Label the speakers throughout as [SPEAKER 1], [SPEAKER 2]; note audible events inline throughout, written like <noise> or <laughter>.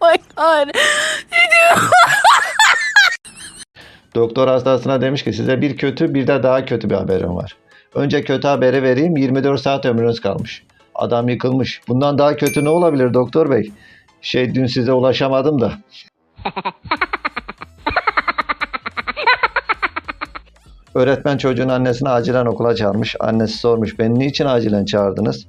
[SPEAKER 1] my <laughs> god.
[SPEAKER 2] Doktor hastasına demiş ki size bir kötü bir de daha kötü bir haberim var. Önce kötü haberi vereyim 24 saat ömrünüz kalmış. Adam yıkılmış. Bundan daha kötü ne olabilir doktor bey? Şey dün size ulaşamadım da. <laughs> Öğretmen çocuğun annesini acilen okula çağırmış. Annesi sormuş beni niçin acilen çağırdınız?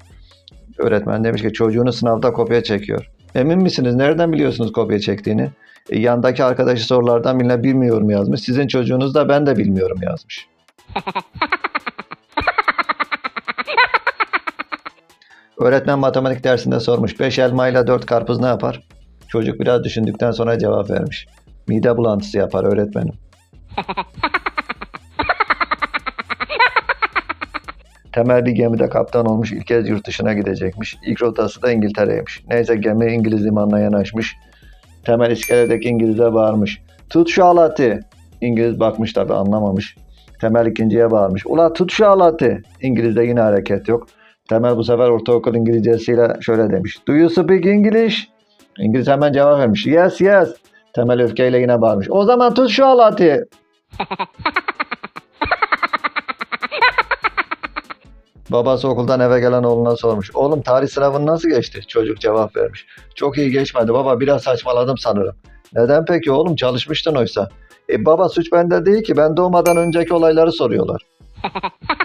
[SPEAKER 2] Öğretmen demiş ki çocuğunu sınavda kopya çekiyor. Emin misiniz? Nereden biliyorsunuz kopya çektiğini? E, yandaki arkadaşı sorulardan birine bilmiyorum yazmış. Sizin çocuğunuz da ben de bilmiyorum yazmış. <laughs> Öğretmen matematik dersinde sormuş. 5 elma ile 4 karpuz ne yapar? Çocuk biraz düşündükten sonra cevap vermiş. Mide bulantısı yapar öğretmenim. <laughs> Temel bir gemide kaptan olmuş. İlk kez yurt dışına gidecekmiş. İlk rotası da İngiltere'ymiş. Neyse gemi İngiliz limanına yanaşmış. Temel iskeledeki İngiliz'e bağırmış. Tut şu alatı. İngiliz bakmış tabi anlamamış. Temel ikinciye bağırmış. Ula tut şu alatı. İngiliz'de yine hareket yok. Temel bu sefer ortaokul İngilizcesiyle şöyle demiş. Do you speak English? İngiliz hemen cevap vermiş. Yes yes. Temel öfkeyle yine bağırmış. O zaman tut şu alatı. <laughs> Babası okuldan eve gelen oğluna sormuş. Oğlum tarih sınavın nasıl geçti? Çocuk cevap vermiş. Çok iyi geçmedi baba biraz saçmaladım sanırım. Neden peki oğlum çalışmıştın oysa. E baba suç bende değil ki ben doğmadan önceki olayları soruyorlar. <laughs>